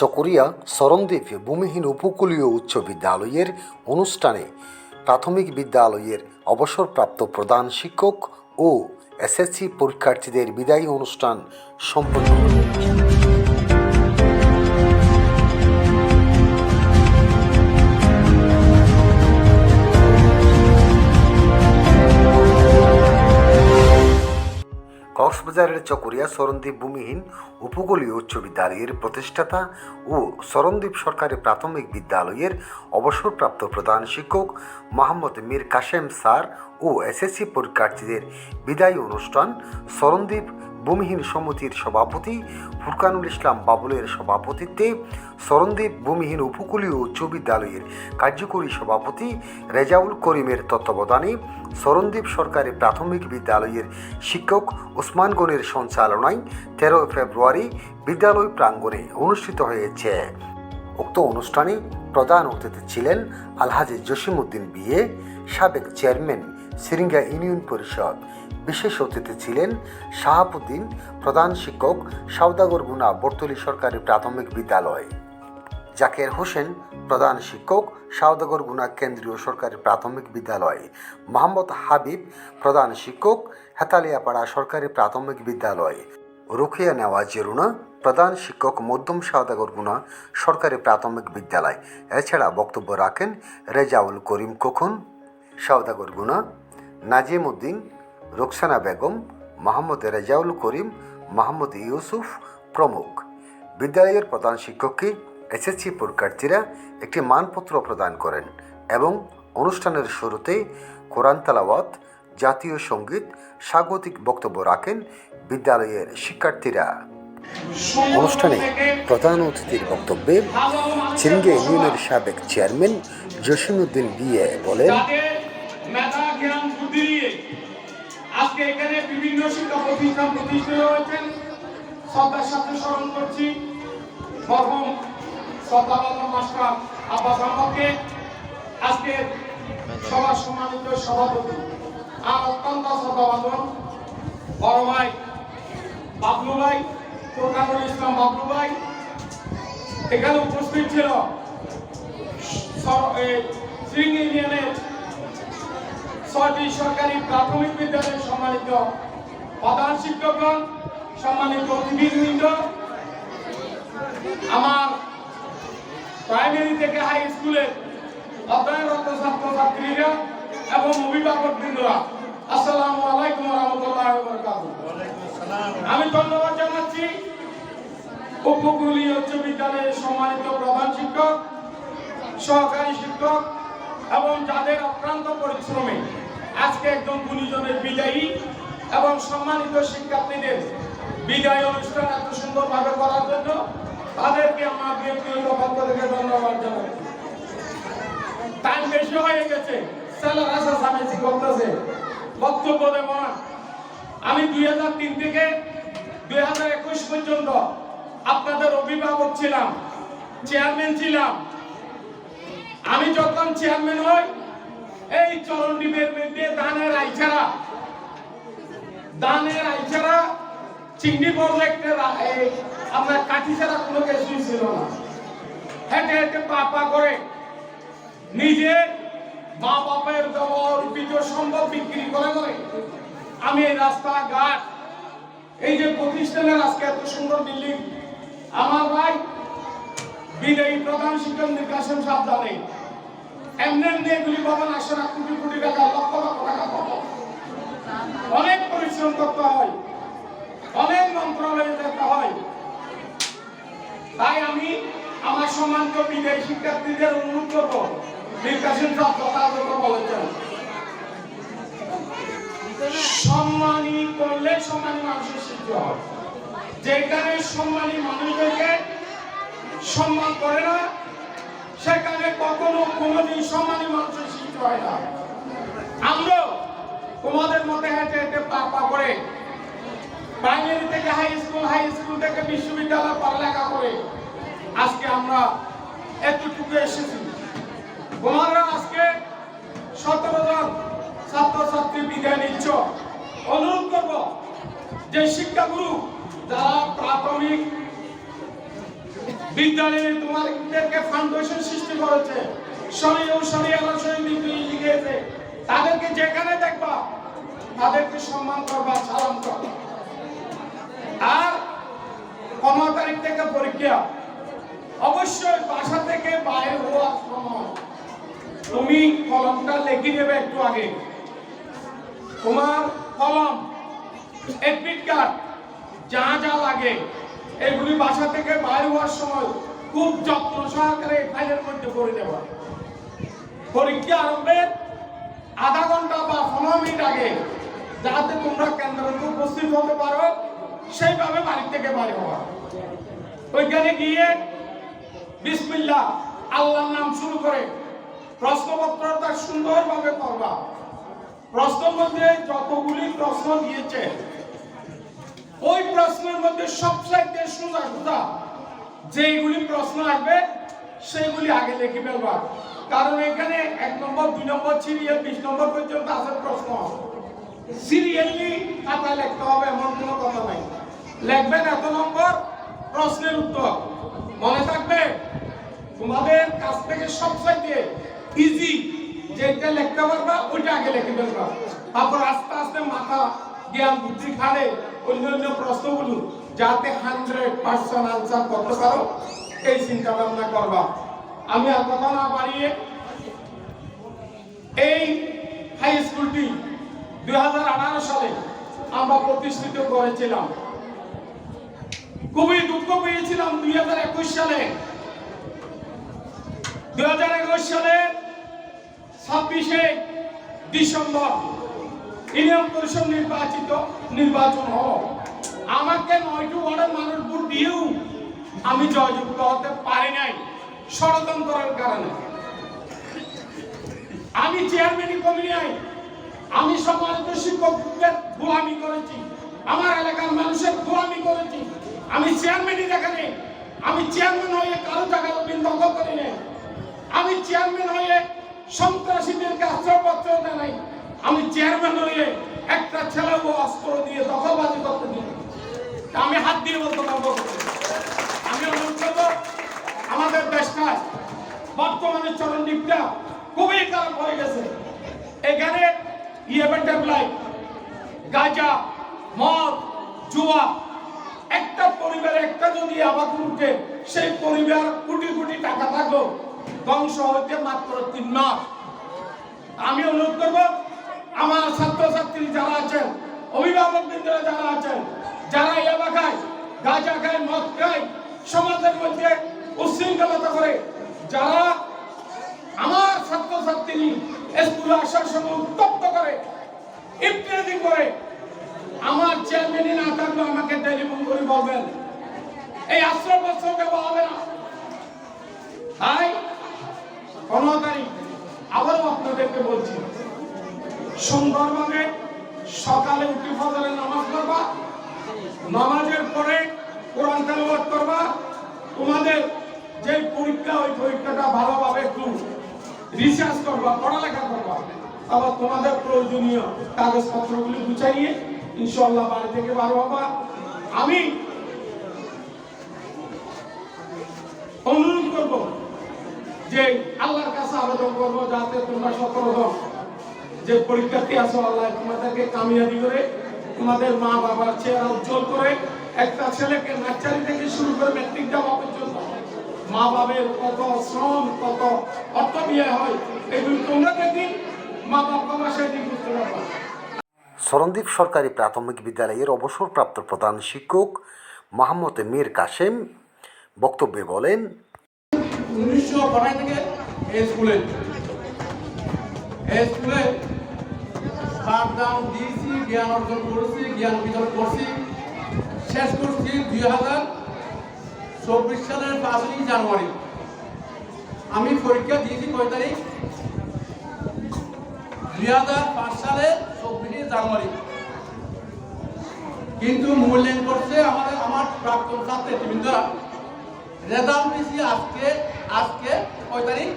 চকরিয়া সরণদ্বীপ ভূমিহীন উপকূলীয় উচ্চ বিদ্যালয়ের অনুষ্ঠানে প্রাথমিক বিদ্যালয়ের অবসরপ্রাপ্ত প্রধান শিক্ষক ও এসএসসি পরীক্ষার্থীদের বিদায়ী অনুষ্ঠান সম্পন্ন কক্সবাজারের চকরিয়া সরণদ্বীপ ভূমিহীন উপকূলীয় উচ্চ বিদ্যালয়ের প্রতিষ্ঠাতা ও সরণদ্বীপ সরকারি প্রাথমিক বিদ্যালয়ের অবসরপ্রাপ্ত প্রধান শিক্ষক মোহাম্মদ মীর কাশেম স্যার ও এসএসসি পরীক্ষার্থীদের বিদায়ী অনুষ্ঠান সরণদ্বীপ ভূমিহীন সমিতির সভাপতি ফুরকানুল ইসলাম বাবুলের সভাপতিত্বে সরণদ্বীপ ভূমিহীন উপকূলীয় উচ্চ বিদ্যালয়ের কার্যকরী সভাপতি রেজাউল করিমের তত্ত্বাবধানে সরণদ্বীপ সরকারি প্রাথমিক বিদ্যালয়ের শিক্ষক ওসমান গনির সঞ্চালনায় তেরো ফেব্রুয়ারি বিদ্যালয় প্রাঙ্গণে অনুষ্ঠিত হয়েছে। উক্ত অনুষ্ঠানে প্রধান অতিথি ছিলেন আলহাজি জসিমউদ্দিন বিয়ে সাবেক চেয়ারম্যান সিরিঙ্গা ইউনিয়ন পরিষদ। বিশেষ অতিথি ছিলেন শাহাবুদ্দিন, প্রধান শিক্ষক সাউদাগর গুনা বর্তলি সরকারি প্রাথমিক বিদ্যালয়। জাকের হোসেন, প্রধান শিক্ষক সাউদাগর গুনা, কেন্দ্রীয় সরকারি প্রাথমিক বিদ্যালয়। মোহাম্মদ হাবিব, প্রধান শিক্ষক হেতালিয়াপাড়া সরকারি প্রাথমিক বিদ্যালয়। রুখিয়া নেওয়াজ রুনা প্রধান শিক্ষক মধ্যম সাউদাগর গুনা, সরকারি প্রাথমিক বিদ্যালয়। এছাড়া বক্তব্য রাখেন রেজাউল করিম খোকন সাউদাগর গুনা নাজিম উদ্দিন রোকসানা বেগম, মোহাম্মদ রেজাউল করিম, মোহাম্মদ ইউসুফ প্রমুখ। বিদ্যালয়ের প্রধান শিক্ষককে এসএসসি পরীক্ষার্থীরা একটি মানপত্র প্রদান করেন এবং অনুষ্ঠানের শুরুতে কোরআন তালাওয়াত, জাতীয় সংগীত, স্বাগতিক বক্তব্য রাখেন বিদ্যালয়ের শিক্ষার্থীরা। অনুষ্ঠানে প্রধান অতিথির বক্তব্যে চিরিঙ্গে ইউনিয়নের সাবেক চেয়ারম্যান জসিমউদ্দিন বিএ বলেন বুদ্ধি নিয়ে আজকে এখানে বিভিন্ন শিক্ষা প্রতিষ্ঠান প্রতিষ্ঠিত হয়েছেন শ্রদ্ধার সাথে স্মরণ করছি মরহুম শ্রদ্ধাবাদন মাস্টার আব্বাস আহমদকে। আজকে সবার সম্মানিত সভাপতি আর অত্যন্ত শ্রদ্ধাবাদন বড় ভাই বাবলু ভাই প্রকানুল ইসলাম বাবলু ভাই। এখানে উপস্থিত ছিল সর- এই সিং ইউনিয়নের ছয়টি সরকারি প্রাথমিক বিদ্যালয়ের সম্মানিত প্রধান শিক্ষকগণ সম্মানিত অতিথিবৃন্দ আমার প্রাইমারি থেকে হাই স্কুলের অধ্যয়নরত ছাত্রছাত্রীরা এবং অভিভাবক বৃন্দরা আসসালামু আলাইকুম রহমতুল্লাহ আমি ধন্যবাদ জানাচ্ছি উপকূলীয় উচ্চ বিদ্যালয়ের সম্মানিত প্রধান শিক্ষক সহকারী শিক্ষক এবং যাদের অক্লান্ত পরিশ্রমে আজকে একজন গুণীজনের বিদায়ী এবং সম্মানিত শিক্ষার্থীদের বিদায় অনুষ্ঠান এত সুন্দরভাবে করার জন্য তাদেরকে আমার ব্যক্তিগত পক্ষ থেকে ধন্যবাদ জানাই। টাইম বেশি হয়ে গেছে করতেছে বক্তব্য দেব না। আমি দুই হাজার তিন থেকে দুই হাজার একুশ পর্যন্ত আপনাদের অভিভাবক ছিলাম, চেয়ারম্যান ছিলাম। আমি যখন চেয়ারম্যান হই এই চরণ দ্বীপের মধ্যে দানের আইছাড়া দানের আইছাড়া চিংড়ি প্রজেক্টের আমরা কাঠি ছাড়া কোনো কিছুই ছিল না। হেঁটে হেঁটে পা পা করে নিজের মা বাপের অর্পিত সম্পদ বিক্রি করে করে আমি এই রাস্তাঘাট, এই যে প্রতিষ্ঠানের আজকে এত সুন্দর বিল্ডিং, আমার ভাই বিদায়ী প্রধান শিক্ষক নির্বাচন সাবধানে এমনি এমনি এগুলি ভবন আসে না কোটি কোটি টাকা, লক্ষ লক্ষ টাকা অনেক পরিশ্রম করতে হয়, অনেক মন্ত্রণালয়ে যেতে হয়। তাই আমি আমার সম্মানিত বিদায়ী শিক্ষার্থীদের অনুরোধ করব, নির্বাচন যথাযথ বলেছেন। সম্মানী করলে সম্মানী মানুষের সৃষ্টি হয়। যেখানে সম্মানী মানুষদেরকে সম্মান করে না সেখানে কখনো কোনোদিন সম্মানী মানুষের সৃষ্টি হয় না। আমরা তোমাদের মধ্যে হেঁটে হেঁটে পা পা করে প্রাইমারি থেকে হাই স্কুল হাই স্কুল থেকে বিশ্ববিদ্যালয় পড়ালেখা করে আজকে আমরা এতটুকু এসেছি। তোমরা আজকে সতেরো জন ছাত্রছাত্রী বিদায় নিচ্ছ। অনুরোধ করব যে শিক্ষাগুরু, যারা প্রাথমিক বিদ্যালয়ে তোমাদেরকে ফাউন্ডেশন সৃষ্টি করেছে। শরীয় শরীয় লিখেছে তাদেরকে যেখানে দেখবা, তাদেরকে সম্মান করবা, সালাম করবা। আর পনেরো তারিখ থেকে পরীক্ষা। অবশ্যই বাসা থেকে বাইরে হওয়ার সময় তুমি কলমটা লিখে নেবে একটু আগে। তোমার কলম এডমিট কার্ড যা যা লাগে। এগুলি বাসা থেকে বাইরে হওয়ার সময় খুব যত্ন সহকারে ফাইলের মধ্যে করে দেওয়া পরীক্ষা আরম্ভের আধা ঘণ্টা বা পনেরো মিনিট আগে যাতে তোমরা কেন্দ্রে উপস্থিত হতে পারো, সেইভাবে বাড়ি থেকে বাইরে হওয়া ওইখানে গিয়ে বিসমিল্লা আল্লাহর নাম শুরু করে প্রশ্নপত্রটা সুন্দরভাবে করবা প্রশ্নের মধ্যে যতগুলি প্রশ্ন দিয়েছে ওই প্রশ্নের মধ্যে সবচাইতে সোজা সোজা যেইগুলি প্রশ্ন আসবে, সেইগুলি আগে লিখে ফেলবা কারণ এখানে এক নম্বর, দুই নম্বর, সিরিয়াল, বিশ নম্বর পর্যন্ত আছে প্রশ্ন। সিরিয়ালি খাতা লিখতে হবে, এমন কোনো কথা নাই। লিখবেন এত নম্বর, প্রশ্নের উত্তর। মনে থাকবে, তোমাদের কাছ থেকে সবচাইতে ইজি যেটা লিখতে পারবা, ওইটা আগে লিখে ফেলবা। তারপর আস্তে আস্তে মাথা জ্ঞান বুদ্ধি খাড়ে অন্য অন্য প্রশ্নগুলো যাতে হান্ড্রেড পার্সেন্ট আনসার করতে পারো, এই চিন্তা ভাবনা করবা। আমি আর কথা না বাড়িয়ে এই হাই স্কুলটি দুই সালে আমরা প্রতিষ্ঠিত করেছিলাম। খুবই দুঃখ পেয়েছিলাম দুই হাজার একুশ সালে। দুই সালের ছাব্বিশে ডিসেম্বর। ইউনিয়ন পরিষদ নির্বাচিত নির্বাচন হল আমাকে নয়টি ওয়ার্ডের মানুষ ভোট দিয়েও আমি জয়যুক্ত হতে পারি নাই ষড়যন্ত্রের কারণে। আমি চেয়ারম্যানই কমি নাই। আমি সম্মানিত শিক্ষকদের গোলামি করেছি। আমার এলাকার মানুষের গোলামি করেছি। আমি চেয়ারম্যানই দেখানি। আমি চেয়ারম্যান হয়ে কারও টাকা দখল করি নাই। আমি চেয়ারম্যান হয়ে সন্ত্রাসীদেরকে আশ্রয়পত্র জানাই আমি চেয়ারম্যান হয়ে একটা ছেলে ছেলেও অস্ত্র দিয়ে দখলবাজি করতে দিই আমি হাত দিয়ে বলতে পারব আমি করব, আমাদের দেশটা বর্তমানে চরণ দিকটা খুবই খারাপ হয়ে গেছে। এখানে ইয়েবেন ডেভলাই গাঁজা, মদ, জুয়া, একটা পরিবার একটা যদি আবাদ উঠে, সেই পরিবার কোটি কোটি টাকা থাকল ধ্বংস হইতে মাত্র তিন মাস। আমি অনুরোধ করব আমার ছাত্রছাত্রী যারা আছেন, অভিভাবক বৃন্দরা যারা আছেন, যারা এই এলাকায় গাঁজা খায়, মদ খায়, সমাজের মধ্যে উশৃঙ্খলতা করে, যারা আমার ছাত্রছাত্রী স্কুলে আসার সময় উত্তপ্ত করে ইত্যাদি করে, আমার চেয়ারম্যানই না থাকলে আমাকে টেলিফোন করে বলবেন, এই আশ্রয় বস্ত্র দেওয়া হবে না। তাই পনেরো তারিখ, আবারও আপনাদেরকে বলছি সুন্দরভাবে সকালে উঠে ফজরের নামাজ পড়বা, নামাজের পরে কোরআন তেলাওয়াত করবা। তোমাদের যে পরীক্ষা, ওই পরীক্ষাটা ভালোভাবে একটু রিসার্চ করবা, পড়ালেখা করবা। আবার তোমাদের প্রয়োজনীয় কাগজপত্রগুলি গুছাইয়ে ইনশাল্লাহ বাড়ি থেকে বার হবা। আমি অনুরোধ করব যে আল্লাহর কাছে আবেদন করব যাতে তোমরা হও। যে পরীক্ষার্থী আছো আল্লাহ তোমাদেরকে কামিয়াবি করে তোমাদের মা বাবার চেহারা উজ্জ্বল করে একটা ছেলেকে নার্সারি থেকে শুরু করে ম্যাট্রিক দেওয়া পর্যন্ত। মা বাবার কত শ্রম কত অর্থ বিয়ে হয় এগুলো তোমরা দেখি মা বাবা সেদিন বুঝতে পারবা। সরন্দীপ সরকারি প্রাথমিক বিদ্যালয়ের অবসরপ্রাপ্ত প্রধান শিক্ষক মোহাম্মদ মীর কাসেম বক্তব্যে বলেন উনিশশো বারো থেকে এই স্কুলে এই স্কুলে পাঠদান দিয়েছি, জ্ঞান অর্জন করেছি, জ্ঞান বিতরণ করছি। শেষ করছি দুই হাজার চব্বিশ সালের পাঁচই জানুয়ারি। আমি পরীক্ষা দিয়েছি কয় তারিখ? দুই হাজার পাঁচ সালে চব্বিশে জানুয়ারি। কিন্তু মূল্যায়ন করছে আমাদের, আমার প্রাক্তন ছাত্রীবৃন্দরা রেজাল্ট পেয়েছি আজকে আজকে কয় তারিখ?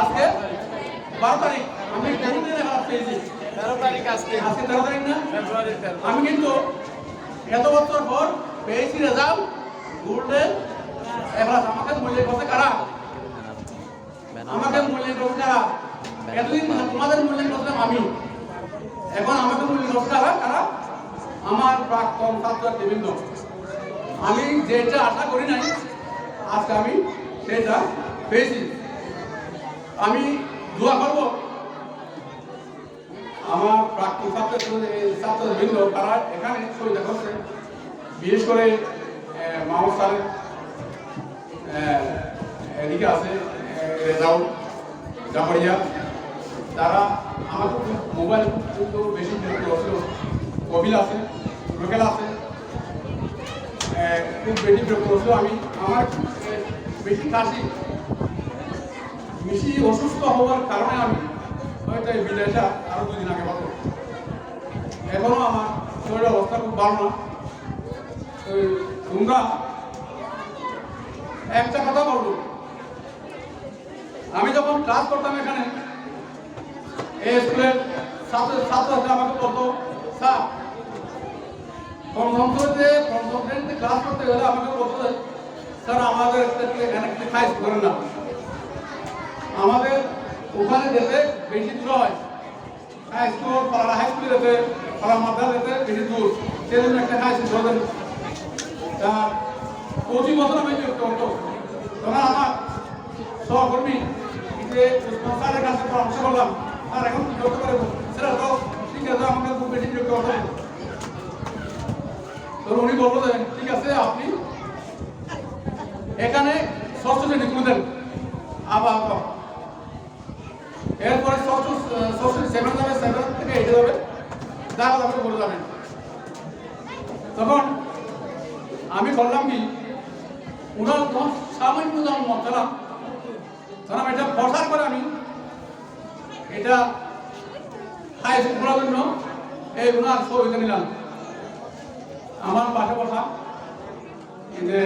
আজকে বারো তারিখ। আমি আমি কিন্তু এত বছর পর পেয়েছি রেজাল্ট ঘুরলে আমাকে মূল্য করতে কারা আমাকে মূল্য করতে কারা এতদিন তোমাদের মূল্য করতাম আমি এখন আমাকে মূল্য করতে কারা কারা আমার প্রাক্তন ছাত্র বিভিন্ন আমি যেটা আশা করি নাই আজকে আমি সেটা পেয়েছি আমি দোয়া করব। আমার প্রাক্তন ছাত্র ছাত্রবৃন্দ তারা এখানে শহীদ করছে বিশেষ করে মাহমুদ স্যারের এদিকে আছে রেজাউল জাফরিয়া তারা আমার মোবাইল কিন্তু বেশি বিরক্ত কবিল আছে, লোকেল আছে। খুব বেশি বিরক্ত হচ্ছিল আমি, আমার বেশি কাশি, বেশি অসুস্থ হওয়ার কারণে আমি হয়তো বিদায়টা আরও দুদিন আগে এখনও আমার শরীরের অবস্থা খুব ভালো না। তোমরা একটা কথা বলব আমি যখন ক্লাস করতাম এখানে, এই স্কুলের ছাত্র ছাত্রছাত্রী আমাকে বলতো, স্যার ক্লাস করতে গেলে আমাকে বলতো স্যার, আমাদের এখানে খাইজ করেন না আমাদের ওখানে যেতে বেশি দূর হয়। হাই স্কুল পাড়া হাই স্কুলে যেতে পাড়া মাদ্রাসা যেতে বেশি দূর। সেই জন্য একটা হাই স্কুল ধরেন প্রতি বছর আমি বিরক্ত হতো তখন আমার সহকর্মী, যে স্যারের কাছে পরামর্শ করলাম, স্যার, এখন কি করতে পারব? সেটা তো ঠিক আছে, আমাকে খুব বেশি বিরক্ত হতো তো উনি বলল যে, ঠিক আছে, আপনি এখানে ষষ্ঠ শ্রেণি খুলে দেন। আবার। এরপরে ষষ্ঠ ষষ্ঠ সেভেন যাবে সেভেন থেকে এইটে যাবে দেখা যাবে বলে যাবেন তখন আমি বললাম কি, উনার তখন সামান্য মত দিলাম তখন এটা প্রসার করে আমি, এটা হাই স্কুল খোলার জন্য এই উনার ছবিটা নিলাম। আমার পাশে বসা যে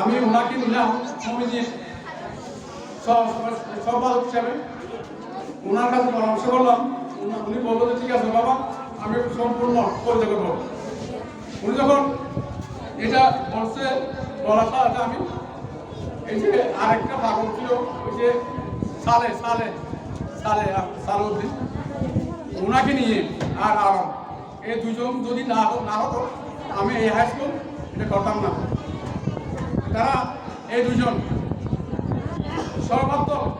আমি ওনাকে নিলাম, সমিতির সম্পাদক হিসাবে। ওনার কাছে পরামর্শ করলাম, উনি- বলল যে, ঠিক আছে বাবা, আমি সম্পূর্ণ পরিচয় করব। উনি যখন এটা বলছে, বলার সাথে আমি এই যে আরেকটা পাগল ছিল, ওই যে সালে সালে সালে সালউদ্দিন ওনাকে নিয়ে আর আরাম। এই দুজন যদি না না হতো, আমি এই হাই স্কুল এটা করতাম না। তারা এই দুজন সর্বাত্মক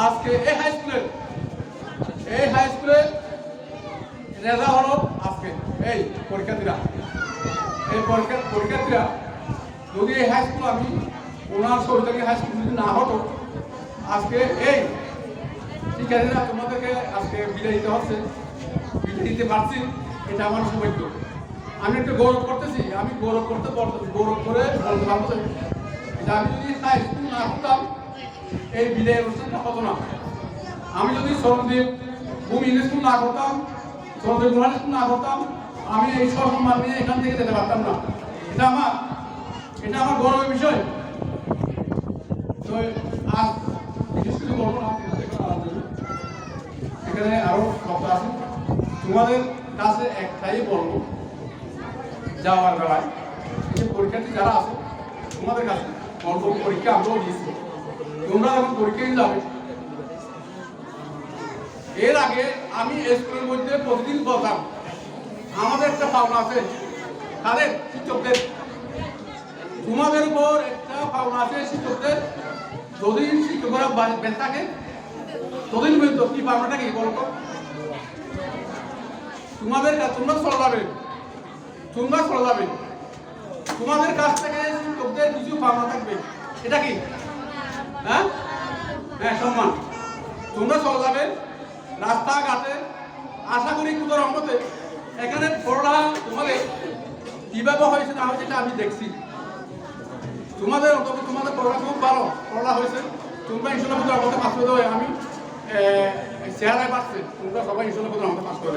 আজকে এই হাই স্কুলের এই হাই স্কুলের রেজা হলো আজকে, এই পরীক্ষার্থীরা। এই পরীক্ষা, পরীক্ষার্থীরা, যদি এই হাই স্কুল আমি ওনার সরকারি হাই স্কুল যদি না হতো, আজকে এই শিক্ষার্থীরা তোমাদেরকে আজকে বিদায় দিতে হচ্ছে। বিদায় দিতে পারছি, এটা আমার সৌভাগ্য। আমি একটু গৌরব করতেছি, আমি গৌরব করতে, গৌরব করে যে আমি যদি হাই স্কুল না হতাম এই বিদায় অনুষ্ঠানটা হতো না। আমি যদি সরদীপ, ভূমি স্কুল না করতাম, সরদীপ গুহান স্কুল না করতাম, আমি এই সম্মান নিয়ে এখান থেকে যেতে পারতাম না। এটা আমার এটা আমার গৌরবের বিষয়। তো আজ বিশেষ কিছু বলব না, এখানে আরও কথা আছে। তোমাদের কাছে একটাই বলব, যাওয়ার বেলায়। পরীক্ষার্থী যারা আছে, তোমাদের কাছে অল্প পরীক্ষা আমরাও দিয়েছি। তোমরা যখন পরীক্ষা যাবে এর আগে আমি স্কুলের মধ্যে প্রতিদিন বলতাম আমাদের একটা পাওনা আছে। তাদের শিক্ষকদের। তোমাদের উপর একটা পাওনা আছে শিক্ষকদের। যতদিন শিক্ষকরা বেঁচে থাকে, ততদিন পর্যন্ত কি পাওনাটা কি বলতো? তোমাদের কাছে তোমরা চলে যাবে। তোমরা চলে যাবে। তোমাদের কাছ থেকে শিক্ষকদের কিছু পাওনা থাকবে। এটা কি? হ্যাঁ? হ্যাঁ সম্মান। তোমরা চলে যাবে রাস্তাঘাটে। আশা করি রহমতে এখানে পড়া তোমাদের কীভাবে হয়েছে না হয়েছে আমি দেখছি। তোমাদের অন্তত তোমাদের পড়া খুব ভালো পড়া হয়েছে। তোমরা ইনশাল্লাহ আমাদের পাস করে দেবে। আমি চেহারায় পাচ্ছি তোমরা সবাই ইনশাল্লাহ আমাদের পাস করে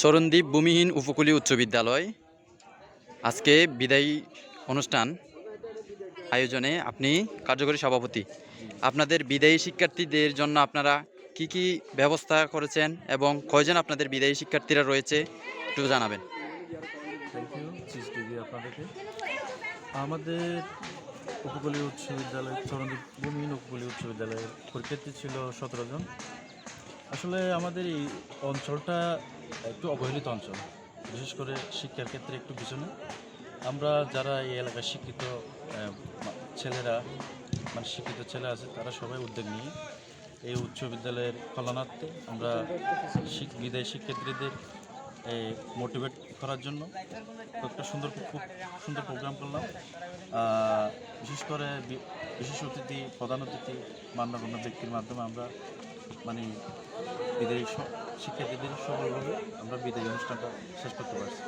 চরণদ্বীপ ভূমিহীন উপকূলীয় উচ্চ বিদ্যালয়। আজকে বিদায়ী অনুষ্ঠান। আয়োজনে আপনি কার্যকরী সভাপতি। আপনাদের বিদায়ী শিক্ষার্থীদের জন্য আপনারা কি কি ব্যবস্থা করেছেন এবং কয়জন আপনাদের বিদায়ী শিক্ষার্থীরা রয়েছে একটু জানাবেন। আমাদের উপকূলীয় উচ্চ বিদ্যালয় চরণদ্বীপ ভূমিহীন উপকূলীয় উচ্চ বিদ্যালয়ের পরীক্ষার্থী ছিল সতেরো জন। আসলে আমাদের এই অঞ্চলটা একটু অবহেলিত অঞ্চল। বিশেষ করে শিক্ষার ক্ষেত্রে একটু পিছনে। আমরা যারা এই এলাকায় শিক্ষিত ছেলেরা মানে শিক্ষিত ছেলে আছে, তারা সবাই উদ্যোগ নিয়ে এই উচ্চ বিদ্যালয়ের কল্যাণার্থে আমরা বিদায়ী শিক্ষার্থীদের মোটিভেট করার জন্য একটা সুন্দর খুব সুন্দর প্রোগ্রাম করলাম। বিশেষ করে বিশেষ অতিথি, প্রধান অতিথি, মান্যগণ্য ব্যক্তির মাধ্যমে আমরা মানে বিদায়ী শিক্ষার্থীদের সফলভাবে আমরা বিদায়ী অনুষ্ঠানটা শেষ করতে পারছি।